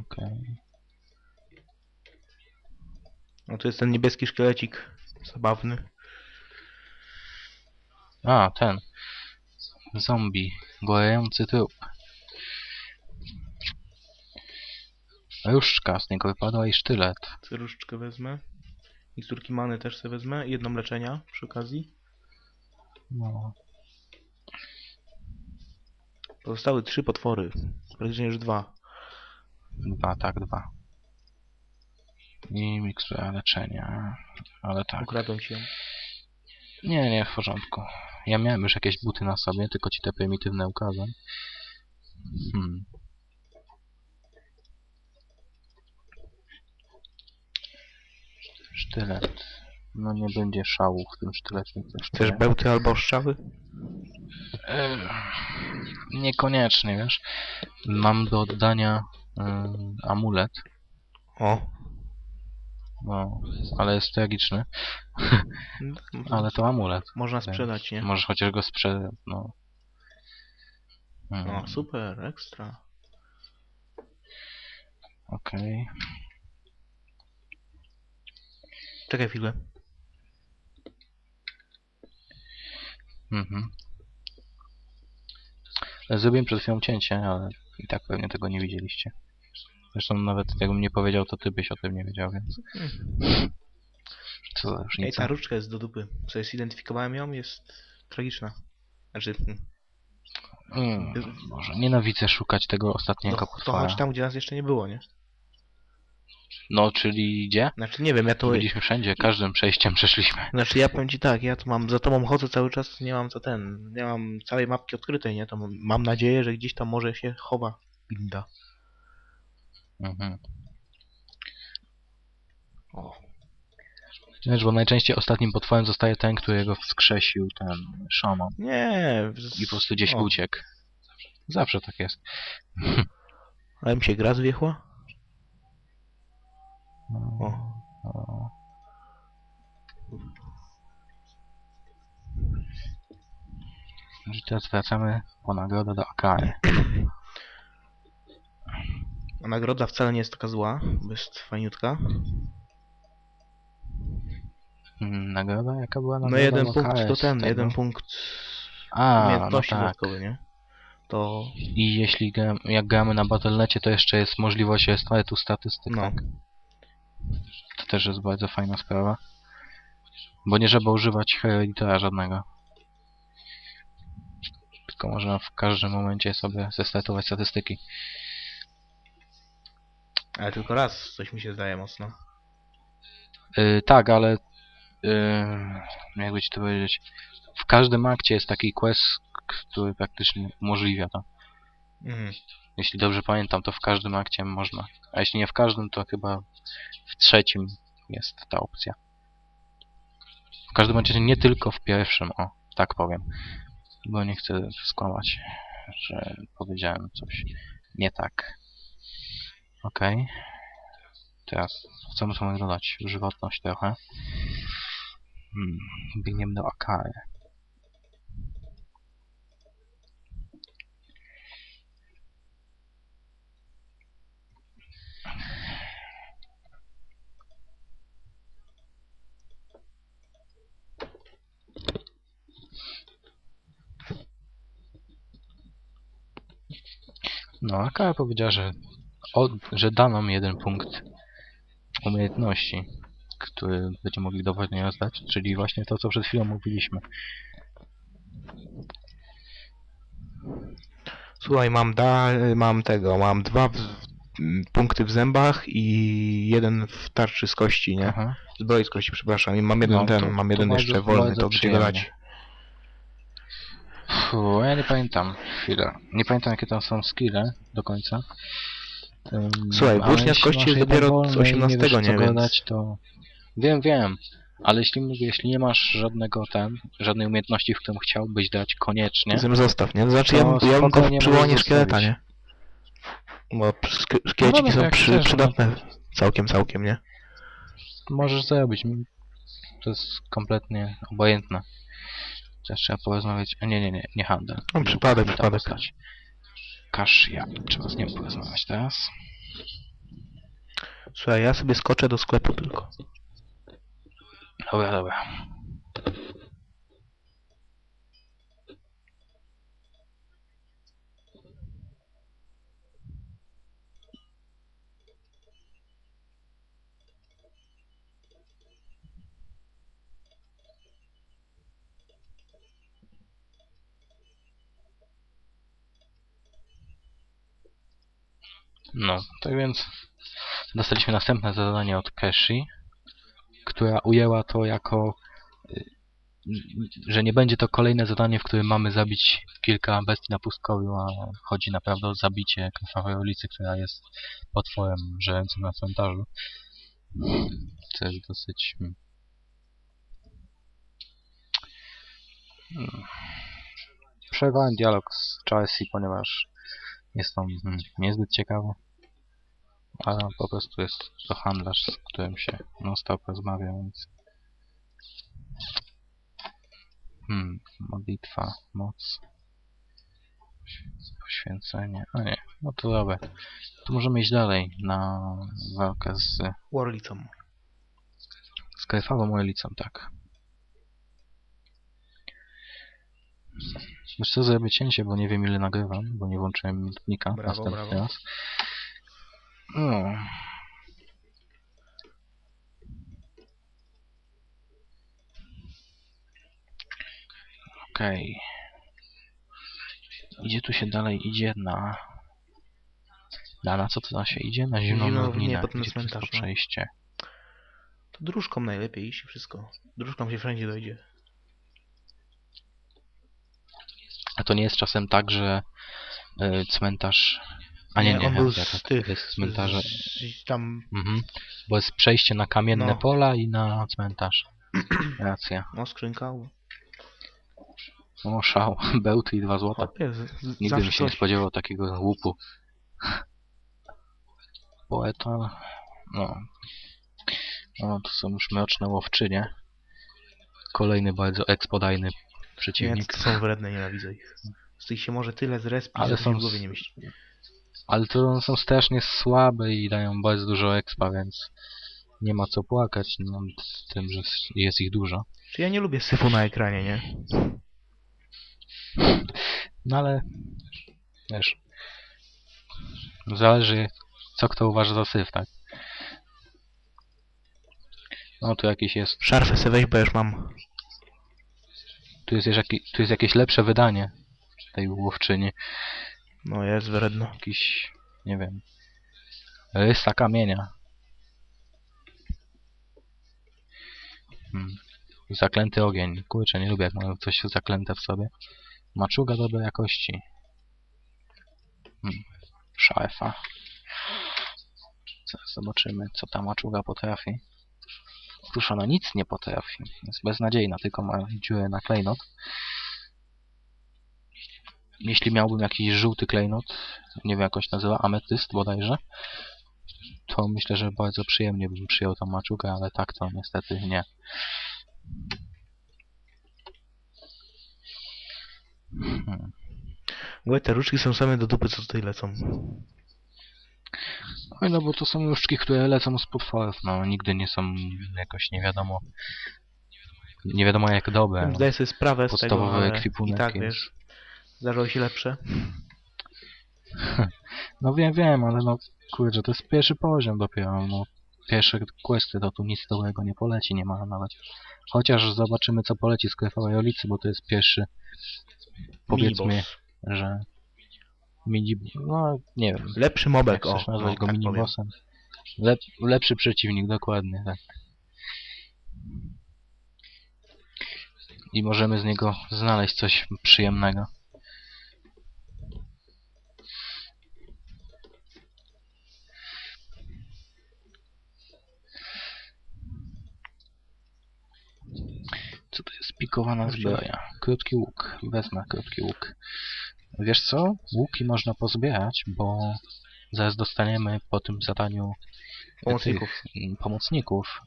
Okej. No to jest ten niebieski szkielecik. Zabawny. A, ten. Zombie. Gojący trup. Różdżka z niego wypadła i sztylet. Cyruszczkę wezmę. Miksturki many też sobie wezmę. Jedno leczenia przy okazji. No. Pozostały trzy potwory. Praktycznie już dwa. Dwa, tak, dwa. I mikstura leczenia. Ale tak. Ukradłem ci ją. Nie, nie, w porządku. Ja miałem już jakieś buty na sobie, tylko ci te prymitywne ukazam. Hmm. Sztylet. No nie będzie szału w tym sztylecie. coś Chcesz bełty albo strzały? Ech, Niekoniecznie, wiesz. Mam do oddania ym, amulet, O. no, ale jest tragiczny. Ale to amulet. Można sprzedać, nie? Możesz chociaż go sprzedać, no. Hmm, O, super, ekstra. Okej. Czekaj chwilę. Mhm. Zrobiłem przed chwilą cięcie, ale i tak pewnie tego nie widzieliście. Zresztą nawet jakbym nie powiedział, to ty byś o tym nie wiedział, więc... Co za Ej, różnica. ta różdżka jest do dupy. Co zidentyfikowałem ją, jest tragiczna. Znaczy, hmm, Mm, Może nienawidzę szukać tego ostatniego to, to chodź tam, gdzie nas jeszcze nie było, nie? No, czyli gdzie? Znaczy, nie wiem, ja to... Byliśmy wszędzie, każdym przejściem przeszliśmy. Znaczy, ja powiem ci tak, ja tu mam, za tobą chodzę cały czas, nie mam co ten, nie mam całej mapki odkrytej, nie? To mam- nadzieję, że gdzieś tam może się chowa winda. Mhm. O, Wiesz, bo najczęściej ostatnim potworem zostaje ten, którego wskrzesił ten szaman. nie, z... I po prostu gdzieś o, uciekł. Zawsze tak jest. Ale mi się gra zwiechła? O, O. I teraz wracamy po nagrodę do Akary. a nagroda wcale nie jest taka zła, bo jest fajniutka. Mm, Nagroda? Jaka była No nagroda? jeden do punkt Akary to z ten, tego? jeden punkt A, no umiejętności tak. dodatkowy, nie? To, I jeśli gra, jak gramy na Battle.necie, to jeszcze jest możliwość restartu statystyk. no, tak? To też jest bardzo fajna sprawa. Bo nie trzeba używać editora żadnego. Tylko można w każdym momencie sobie zestartować statystyki. ale tylko raz, coś mi się zdaje mocno. Yy, tak, ale yy, jakby ci to powiedzieć, w każdym akcie jest taki quest, który praktycznie umożliwia to. Mhm. Jeśli dobrze pamiętam, to w każdym akcie można. A jeśli nie w każdym, to chyba w trzecim jest ta opcja. W każdym razie nie tylko w pierwszym, o, tak powiem. Bo nie chcę skłamać, że powiedziałem coś nie tak. Okej. Teraz co musimy dodać? Żywotność trochę. Hmm, biegniemy do Akary. No, Akara powiedziała, że, od, że da nam jeden punkt umiejętności, który będziemy mogli dowolnie rozdać, czyli właśnie to, co przed chwilą mówiliśmy. Słuchaj, mam da, mam tego, mam dwa w, punkty w zębach i jeden w tarczy z kości, nie? Aha. Zbroi z kości, przepraszam. I mam jeden No, ten, to- mam to jeden bardzo- jeszcze wolny, bardzo to przyjemnie. dać? Fu, ja nie pamiętam. Chwilę. Nie pamiętam, jakie tam są skille do końca. Ym, Słuchaj, włócznia z kości jest dopiero i 18, nie, wiesz, nie? Więc- dać, to... Wiem, wiem. Ale jeśli jeśli nie masz żadnego ten, żadnej umiejętności, w którą chciałbyś dać koniecznie, Zem zostaw, nie? To znaczy ja, ja bym go w przyłonie szkieleta, nie? Bo szk- szkieleciki dobra, są przy, chcesz, no. przydatne całkiem, całkiem, nie? możesz zrobić. To jest kompletnie obojętne. Teraz trzeba porozmawiać. A nie, nie, nie, nie handel. No, przypadek, przypadek. postać. Kasz, ja. Trzeba z nim porozmawiać teraz. Słuchaj, ja sobie skoczę do sklepu tylko. Dobra, dobra. No, tak więc dostaliśmy następne zadanie od Keshi, która ujęła to jako y, że nie będzie to kolejne zadanie, w którym mamy zabić kilka bestii na pustkowiu, a chodzi naprawdę o zabicie krwawej ulicy, która jest potworem żyjącym na cmentarzu. Co jest dosyć... Hmm. Przerwałem dialog z Chelsea, ponieważ jest on niezbyt ciekawy. Ale po prostu jest to handlarz, z którym się non-stop rozmawia, więc... Hmm, modlitwa, moc, poświęcenie. A nie, no to dobra. To możemy iść dalej na walkę z, Warlicą. z krwawą elicą, tak. Wiesz co, zrobię cięcie, bo nie wiem ile nagrywam, bo nie włączyłem minutnika Brawo, następny brawo. raz. No. Okej. Idzie tu się dalej, idzie na... Na, na co to się idzie? Na zimną Zimną równinę, potem gdzie cmentarz, no. przejście. To dróżką najlepiej iść wszystko. Dróżką się wszędzie dojdzie. A to nie jest czasem tak, że y, cmentarz... A nie, nie, on był z tych... jest cmentarze... z- Tam, Mhm. Bo jest przejście na kamienne No. pola i na cmentarz. Racja. no skrzynka. O, szał. Bełty i dwa złota. Chłopie, z- z- Nigdy bym się nie spodziewał takiego łupu. Poeta... No. No, to są już mroczne łowczynie. Kolejny bardzo ekspodajny Nie, przeciwnik. są wredne, nienawidzę ich. Z tych się może tyle zrespić, Ale że są w głowie nie mieści. Ale to są strasznie słabe i dają bardzo dużo expa, więc nie ma co płakać nad tym, że jest ich dużo. Czy ja nie lubię syfu na ekranie, nie? No ale wiesz, zależy co kto uważa za syf, tak? No tu jakiś jest, Szarfę se weź, bo już mam. Tu jest, jaki, tu jest jakieś lepsze wydanie tej łowczyni. No jest wredno. Jakiś, nie wiem, rysa kamienia. Hmm. Zaklęty ogień. Kurczę, nie lubię jak mają coś zaklęte w sobie. Maczuga dobrej jakości. Hmm. Zobaczymy, co ta maczuga potrafi. Ona nic nie potrafi. Jest beznadziejna, tylko ma dziurę na klejnot. Jeśli miałbym jakiś żółty klejnot, nie wiem jak on się nazywa, ametyst bodajże, to myślę, że bardzo przyjemnie bym przyjął tą maczugę, ale tak to niestety nie. Hmm. Łe, te różdżki są same do dupy, co tutaj lecą. Oj, no bo to są różdżki, które lecą z potworów, no nigdy nie są jakoś nie wiadomo nie wiadomo jak dobre. No. Zdaję sobie sprawę z tego, ale i tak, wiesz, zdarzało się lepsze. No wiem, wiem, ale no kurczę, to jest pierwszy poziom dopiero, no pierwsze questy to tu nic dobrego nie poleci, nie ma nawet. Chociaż zobaczymy co poleci z krwawej ulicy, bo to jest pierwszy powiedzmy, że mini... no nie wiem, Lepszy jak mobek, o, nazwać no, go tak powiem. minibossem. Lep, lepszy przeciwnik, dokładnie, tak. I możemy z niego znaleźć coś przyjemnego. Co to jest pikowana zbroja? Krótki łuk. Wezmę krótki łuk. Wiesz co? Łuki można pozbierać, bo zaraz dostaniemy po tym zadaniu Pomocników. tych, mm, pomocników